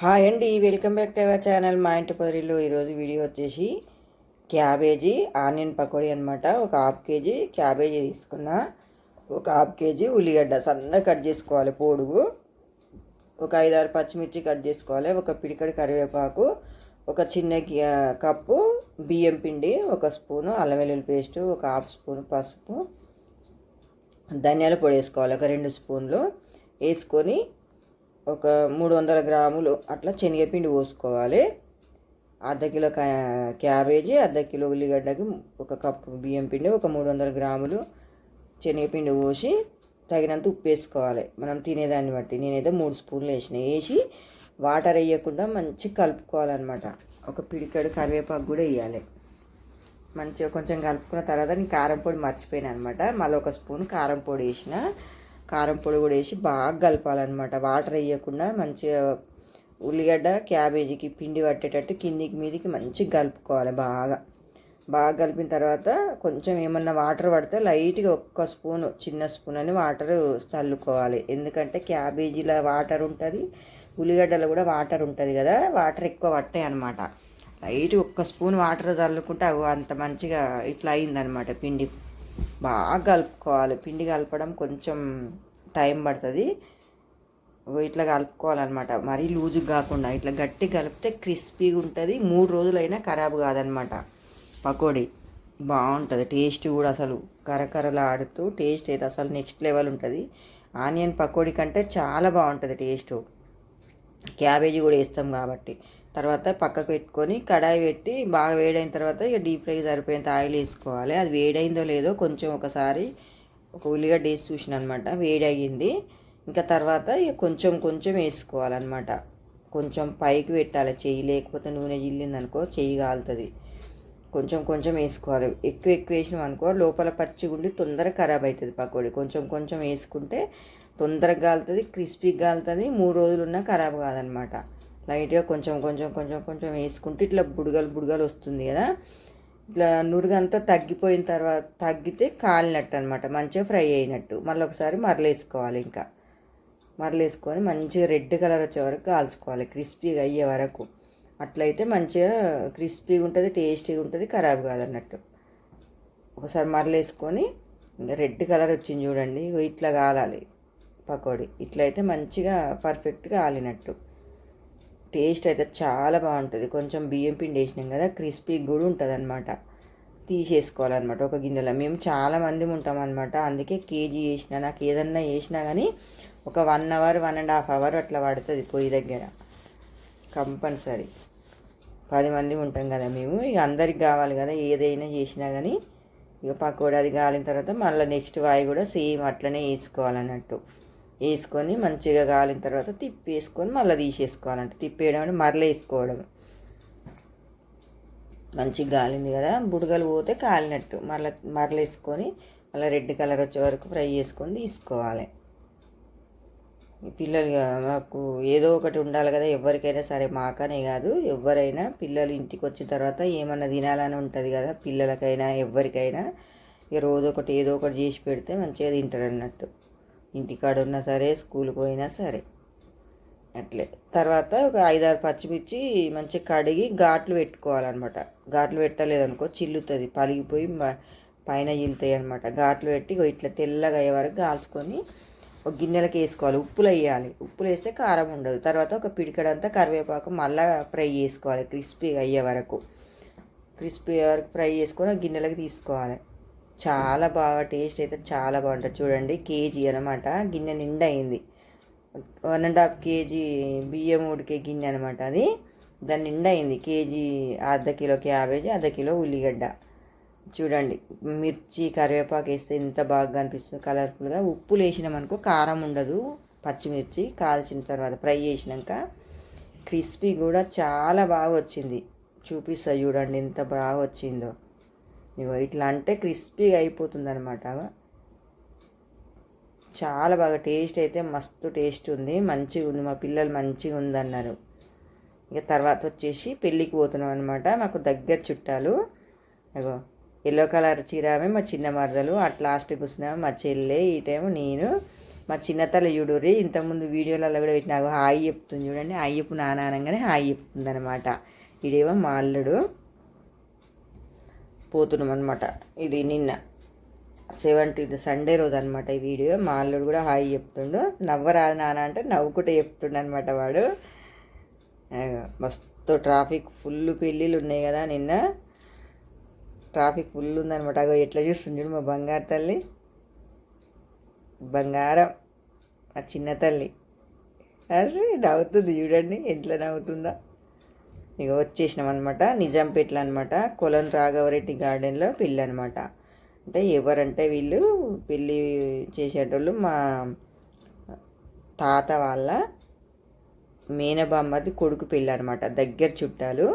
Hi అండి welcome back to our channel. మా ఇంటి పొదరిలో ఈరోజు వీడియో వచ్చేసి క్యాబేజీ ఆనియన్ పకోడీ అనమాట ఒక హాఫ్ కేజీ క్యాబేజీ తీసుకున్నా. ఒక హాఫ్ కేజీ ఉల్లిగడ్డ సన్నగా కట్ చేసుకోవాలి పొడుగు. ఒక ఐదారు పచ్చిమిర్చి కట్ చేసుకోవాలి. ఒక పిడికడి కరివేపాకు ఒక చిన్న కప్పు బియ్యం పిండి ఒక స్పూను అల్లం వెల్లుల్లి పేస్ట్ ఒక హాఫ్ స్పూన్ పసుపు ధనియాల పొడి వేసుకోవాలి. ఒక రెండు స్పూన్లు వేసుకొని ఒక మూడు వందల గ్రాములు అట్లా శనగపిండి పోసుకోవాలి. అర్ధ కిలో క్యాబేజీ అర్ధ కిలో ఉల్లిగడ్డకి ఒక కప్పు బియ్యం పిండి ఒక మూడు వందల గ్రాములు శనగపిండి పోసి తగినంత ఉప్పు వేసుకోవాలి. మనం తినేదాన్ని బట్టి నేనైతే మూడు స్పూన్లు వేసిన. వేసి వాటర్ వేయకుండా మంచిగా కలుపుకోవాలన్నమాట. ఒక పిడికడు కరివేపాకు కూడా వేయాలి. మంచిగా కొంచెం కలుపుకున్న తర్వాత నేను కారం పొడి మర్చిపోయాను అనమాట మళ్ళీ ఒక స్పూన్ కారం పొడి వేసిన కారం పొడి కూడా వేసి బాగా కలపాలన్నమాట. వాటర్ వేయకుండా మంచిగా ఉల్లిగడ్డ క్యాబేజీకి పిండి పట్టేటట్టు కిందికి మీదికి మంచిగా కలుపుకోవాలి బాగా. బాగా కలిపిన తర్వాత కొంచెం ఏమన్నా వాటర్ పడితే లైట్గా ఒక్క స్పూన్ చిన్న స్పూన్ అని వాటర్ చల్లుకోవాలి. ఎందుకంటే క్యాబేజీలో వాటర్ ఉంటుంది ఉల్లిగడ్డలో కూడా వాటర్ ఉంటుంది కదా వాటర్ ఎక్కువ పట్టాయి అనమాట లైట్ ఒక్క స్పూన్ వాటర్ చల్లుకుంటే అవి అంత మంచిగా ఇట్లా అయిందనమాట పిండి. బాగా కలుపుకోవాలి. పిండి కలపడం కొంచెం టైం పడుతుంది. ఇట్లా కలుపుకోవాలన్నమాట. మరీ లూజుగా కాకుండా ఇట్లా గట్టి కలిపితే క్రిస్పీగా ఉంటుంది. మూడు రోజులైనా ఖరాబ్ కాదనమాట పకోడీ. బాగుంటుంది. టేస్ట్ కూడా అసలు కరకరలాడుతూ టేస్ట్ అయితే అసలు నెక్స్ట్ లెవెల్ ఉంటుంది. ఆనియన్ పకోడీ కంటే చాలా బాగుంటుంది టేస్ట్. క్యాబేజీ కూడా వేస్తాం కాబట్టి. తర్వాత పక్కకు పెట్టుకొని కడాయి పెట్టి బాగా వేడైన తర్వాత ఇక డీప్ ఫ్రై సరిపోయేంత ఆయిల్ వేసుకోవాలి. అది వేడైందో లేదో కొంచెం ఒకసారి ఒక ఉల్లిగడ్డ వేసి చూసిన అనమాట వేడి ఇంకా తర్వాత ఇక కొంచెం కొంచెం వేసుకోవాలన్నమాట. కొంచెం పైకి పెట్టాలి. చెయ్యి లేకపోతే నూనె జిల్లింది అనుకో చెయ్యి కాలుతుంది. కొంచెం కొంచెం వేసుకోవాలి. ఎక్కువ ఎక్కువ వేసినాం అనుకో లోపల పచ్చిగుండి తొందరగా ఖరాబ్ అవుతుంది పకోడీ. కొంచెం కొంచెం వేసుకుంటే తొందరగా కాలుతుంది క్రిస్పీగా కాలుతుంది. మూడు రోజులు ఉన్నా ఖరాబ్ కాదనమాట లైట్గా కొంచెం కొంచెం కొంచెం కొంచెం వేసుకుంటే ఇట్లా బుడగలు బుడగలు వస్తుంది కదా. ఇట్లా నురుగంతా తగ్గిపోయిన తర్వాత తగ్గితే కాలినట్టు అనమాట మంచిగా ఫ్రై అయినట్టు. మళ్ళీ ఒకసారి మరలేసుకోవాలి ఇంకా. మరలేసుకొని మంచిగా రెడ్ కలర్ వచ్చే వరకు కాల్చుకోవాలి. క్రిస్పీగా అయ్యే వరకు. అట్లయితే మంచిగా క్రిస్పీగా ఉంటుంది టేస్టీగా ఉంటుంది ఖరాబ్ కాదన్నట్టు. ఒకసారి మరలేసుకొని రెడ్ కలర్ వచ్చింది చూడండి. ఇట్లా కాలాలి పకోడీ. ఇట్లయితే మంచిగా పర్ఫెక్ట్గా కాలినట్టు. టేస్ట్ అయితే చాలా బాగుంటుంది. కొంచెం బియ్యం పిండి వేసినాం కదా క్రిస్పీ కూడా ఉంటుంది అనమాట తీసేసుకోవాలన్నమాట ఒక గిన్నెలో. మేము చాలా మంది ఉంటాం అనమాట అందుకే కేజీ వేసినా నాకు ఏదన్నా వేసినా కానీ ఒక one hour one and half hour అట్లా పడుతుంది పొయ్యి దగ్గర. కంపల్సరీ. పది మంది ఉంటాం కదా మేము. ఇక అందరికి కావాలి కదా ఏదైనా చేసినా కానీ ఇక పకోడీ అది కాలిన తర్వాత మళ్ళీ నెక్స్ట్ వాయి కూడా సేమ్ అట్లనే వేసుకోవాలన్నట్టు. వేసుకొని మంచిగా కాలిన తర్వాత తిప్పి వేసుకొని మళ్ళీ తీసేసుకోవాలంట. తిప్పేయడం అంటే మరల వేసుకోవడం మంచిగా కాలింది కదా బుడగలు పోతే కాలినట్టు. మళ్ళీ మరల వేసుకొని మళ్ళీ రెడ్ కలర్ వచ్చే వరకు ఫ్రై చేసుకొని తీసుకోవాలి. పిల్లలు మాకు ఏదో ఒకటి ఉండాలి కదా ఎవరికైనా సరే మాకనే కాదు. ఎవరైనా పిల్లలు ఇంటికి వచ్చిన తర్వాత ఏమన్నా తినాలని ఉంటుంది కదా పిల్లలకైనా ఎవరికైనా ఇక రోజు ఒకటి ఏదో ఒకటి చేసి పెడితే మంచిగా తింటారు అన్నట్టు. ఇంటికాడ ఉన్నా సరే స్కూల్కి పోయినా సరే. అట్లే. తర్వాత ఒక ఐదారు పచ్చిమిర్చి మంచిగా కడిగి ఘాట్లు పెట్టుకోవాలన్నమాట. ఘాట్లు పెట్టలేదనుకో చిల్లుతుంది పలిగిపోయి పైన చిల్లుతాయి అనమాట ఘాట్లు పెట్టి ఇట్లా తెల్లగా అయ్యే వరకు కాల్చుకొని ఒక గిన్నెలకి వేసుకోవాలి. ఉప్పులు వేయాలి. ఉప్పులు వేస్తే కారం ఉండదు. తర్వాత ఒక పిడికడంతా కరివేపాకు మళ్ళీ ఫ్రై చేసుకోవాలి క్రిస్పీగా అయ్యే వరకు. క్రిస్పీ అయ్యే వరకు ఫ్రై చేసుకొని ఒక గిన్నెలకి తీసుకోవాలి. చాలా బాగా టేస్ట్ అయితే చాలా బాగుంటుంది. చూడండి కేజీ అనమాట గిన్నె నిండా అయింది. వన్ అండ్ హాఫ్ కేజీ బియ్యం ఉడికే గిన్నె అనమాట అది. దాని నిండా అయింది. కేజీ అర్ధ కిలో క్యాబేజీ అర్ధ కిలో ఉల్లిగడ్డ. చూడండి మిర్చి కరివేపాకు వేస్తే ఎంత బాగా కనిపిస్తుంది కలర్ఫుల్గా. ఉప్పులు వేసినామనుకో కారం ఉండదు పచ్చిమిర్చి కాల్చిన తర్వాత ఫ్రై చేసినాక క్రిస్పీ కూడా చాలా బాగా వచ్చింది. చూపిస్తా చూడండి ఎంత బాగా వచ్చిందో. ఇగో ఇట్లా అంటే క్రిస్పీగా అయిపోతుంది అనమాట చాలా బాగా టేస్ట్ అయితే మస్తు టేస్ట్ ఉంది. మంచిగా ఉంది. మా పిల్లలు మంచిగా ఉందన్నారు. ఇక తర్వాత వచ్చేసి పెళ్ళికి పోతున్నాం అనమాట మాకు దగ్గర చుట్టాలు. అగో ఎల్లో కలర్ చీరామె మా చిన్న మరదలు. అట్ లాస్ట్ కూర్చున్నాము మా చెల్లె ఈ టైం నేను మా చిన్నతల్లి చూడుర్రి. ఇంతకుముందు వీడియోలలో కూడా పెట్టి నాకు హాయి చెప్తుంది చూడండి. హాయి చెప్పు నాన్న హాయి చెప్తుంది అనమాట ఇదేమో మా అల్లుడు. పోతున్నాం అనమాట ఇది నిన్న సెవెంటీన్త్ సండే రోజు అనమాట ఈ వీడియో. మా అల్లుడు కూడా హాయి చెప్తుండు. నవ్వరాదు నాన్న అంటే నవ్వుకుంటే చెప్తుండు అనమాట వాడు మస్తు ట్రాఫిక్ ఫుల్ పెళ్ళిళ్ళు ఉన్నాయి కదా నిన్న. ట్రాఫిక్ ఫుల్ ఉందనమాట అగో ఎట్లా చూస్తుంది చూడు మా బంగారు తల్లి. బంగారం. ఆ చిన్న తల్లి. అరే నవ్వుతుంది చూడండి. ఎట్లా నవ్వుతుందా. ఇక వచ్చేసినాం అనమాట నిజాంపేటలో అనమాట కొలం రాఘవరెడ్డి గార్డెన్లో పెళ్ళి అనమాట అంటే ఎవరంటే వీళ్ళు పెళ్ళి చేసేటోళ్ళు మా తాత వాళ్ళ మేనబామ్మది కొడుకు పెళ్ళి అనమాట దగ్గర చుట్టాలు.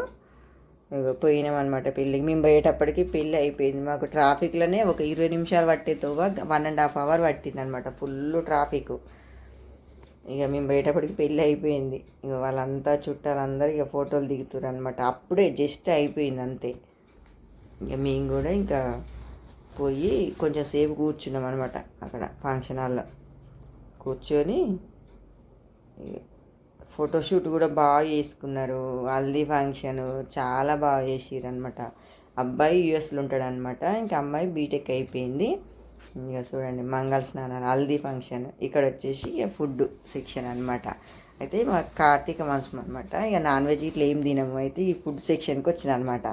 పోయినామన్నమాట అనమాట పెళ్ళికి. మేము పోయేటప్పటికి పెళ్ళి అయిపోయింది. మాకు ట్రాఫిక్లోనే ఒక ఇరవై నిమిషాలు పట్టే తోవ వన్ అండ్ హాఫ్ అవర్ పట్టింది అనమాట ఫుల్ ట్రాఫిక్. ఇక మేము బయటపడికి పెళ్ళి అయిపోయింది. ఇక వాళ్ళంతా చుట్టాలందరూ ఇక ఫోటోలు దిగుతారు అనమాట అప్పుడే జస్ట్ అయిపోయింది అంతే. ఇక మేము కూడా ఇంకా పోయి కొంచెం సేపు కూర్చున్నాం అనమాట అక్కడ ఫంక్షన్ హాల్లో. కూర్చొని ఇక ఫోటోషూట్ కూడా బాగా చేసుకున్నారు. హల్దీ ఫంక్షన్ చాలా బాగా చేసిర్రు అనమాట అబ్బాయి యూఎస్లో ఉంటాడనమాట ఇంకా అమ్మాయి బీటెక్ అయిపోయింది. ఇంకా చూడండి మంగళ స్నానం హల్దీ ఫంక్షన్ ఇక్కడ వచ్చేసి ఇక ఫుడ్ సెక్షన్ అనమాట అయితే మా కార్తీక మాసం అనమాట ఇక నాన్ వెజ్ ఇట్లా ఏం తినము. అయితే ఈ ఫుడ్ సెక్షన్కి వచ్చిన అనమాట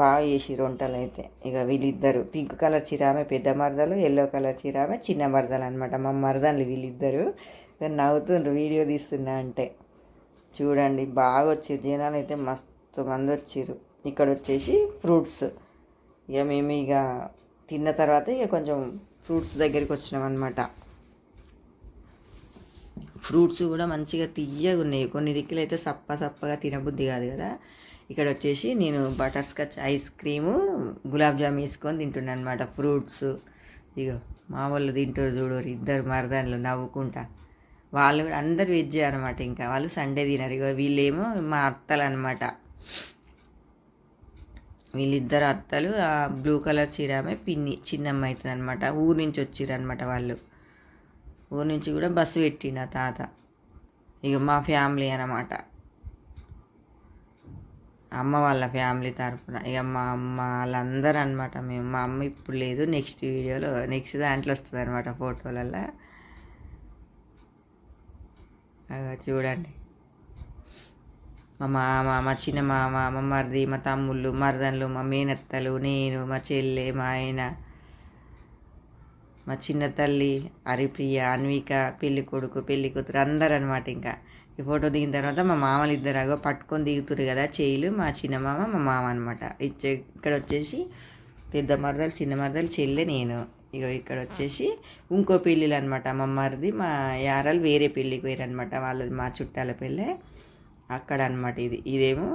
బాగా చేసిర్రు వంటలు అయితే. ఇక వీళ్ళిద్దరు పింక్ కలర్ చీరామె పెద్ద మరదలు ఎల్లో కలర్ చీరామె చిన్న మరదలు అనమాట మా మరదలు వీళ్ళిద్దరు ఇక నవ్వుతుండ్రు వీడియో తీస్తున్నా అంటే. చూడండి బాగా వచ్చారు జనాలు అయితే మస్తు మంది వచ్చారు ఇక్కడ వచ్చేసి ఫ్రూట్స్. ఇక మేము ఇక తిన్న తర్వాత ఇక కొంచెం ఫ్రూట్స్ దగ్గరికి వచ్చినాం అనమాట ఫ్రూట్స్ కూడా మంచిగా తియ్యగా ఉన్నాయి. కొన్ని దిక్కులు అయితే సప్ప సప్పగా తినబుద్ధి కాదు కదా. ఇక్కడ వచ్చేసి నేను butterscotch ice cream gulab jam వేసుకొని తింటున్నాను అనమాట ఫ్రూట్స్. ఇగో మా వాళ్ళు తింటారు చూడరు ఇద్దరు మరదాన్లు నవ్వుకుంటా. వాళ్ళు కూడా అందరు వెజ్ అనమాట ఇంకా వాళ్ళు సండే తినరు. ఇగో వీళ్ళేమో మా అత్తలు అనమాట వీళ్ళిద్దరు అత్తలు ఆ బ్లూ కలర్ చీరామె పిన్ని చిన్నమ్మ అవుతుంది అనమాట ఊరు నుంచి వచ్చిరనమాట అనమాట వాళ్ళు. ఊరు నుంచి కూడా బస్సు పెట్టిన తాత. ఇక మా ఫ్యామిలీ అన్నమాట. అమ్మ వాళ్ళ ఫ్యామిలీ తరఫున ఇక మా అమ్మ వాళ్ళందరూ అనమాట మేము మా అమ్మ ఇప్పుడు లేదు. నెక్స్ట్ వీడియోలో నెక్స్ట్ దాంట్లో వస్తుంది అనమాట ఫోటోలలో చూడండి. మా మామ మా చిన్న మామ మా మరిది మా తమ్ముళ్ళు మరదన్లు మా మేనత్తలు నేను మా చెల్లె మా ఆయన మా చిన్న తల్లి హరిప్రియ అన్విక పెళ్ళి కొడుకు పెళ్ళి కూతురు అందరు అనమాట ఇంకా. ఈ ఫోటో దిగిన తర్వాత మా మామలు ఇద్దరు అగో పట్టుకొని దిగుతురు కదా చేయిలు మా చిన్న మామ మా మామ అనమాట ఇచ్చే ఇక్కడ వచ్చేసి పెద్ద మరదలు చిన్న మరదలు చెల్లె నేను. ఇగో ఇక్కడ వచ్చేసి ఇంకో పెళ్ళిళ్ళు అనమాట మా మరిది మా యారాలు వేరే పెళ్ళికి వేరనమాట అనమాట వాళ్ళది మా చుట్టాల పెళ్ళే. అక్కడ అనమాట ఇది. ఇదేమో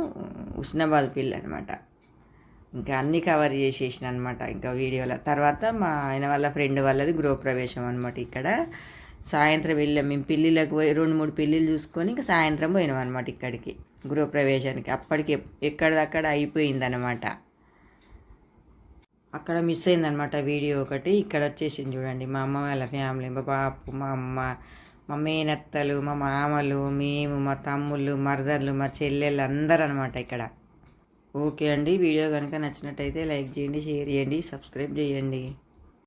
ఉస్నాబాద్ పెళ్ళి అనమాట. ఇంకా అన్నీ కవర్ చేసేసిన అనమాట ఇంకా వీడియోలో. తర్వాత మా ఆయన వాళ్ళ ఫ్రెండ్ వాళ్ళది గృహప్రవేశం అనమాట ఇక్కడ. సాయంత్రం వెళ్ళాం. మేము పెళ్ళిళ్ళకి పోయి రెండు మూడు పెళ్ళిళ్ళు చూసుకొని ఇంకా సాయంత్రం పోయినాం అనమాట ఇక్కడికి గృహప్రవేశానికి. అప్పటికి ఎక్కడిదక్కడ అయిపోయిందనమాట. అక్కడ మిస్ అయిందనమాట వీడియో ఒకటి. ఇక్కడ వచ్చేసింది చూడండి. మా అమ్మ వాళ్ళ ఫ్యామిలీ మా పాప మా అమ్మ మా మేనత్తలు మా మామలు మేము మా తమ్ముళ్ళు మరదళ్ళు మా చెల్లెళ్ళు అందరూ అనమాట ఇక్కడ. ఓకే అండి వీడియో కనుక నచ్చినట్టయితే లైక్ చేయండి షేర్ చేయండి సబ్స్క్రైబ్ చేయండి.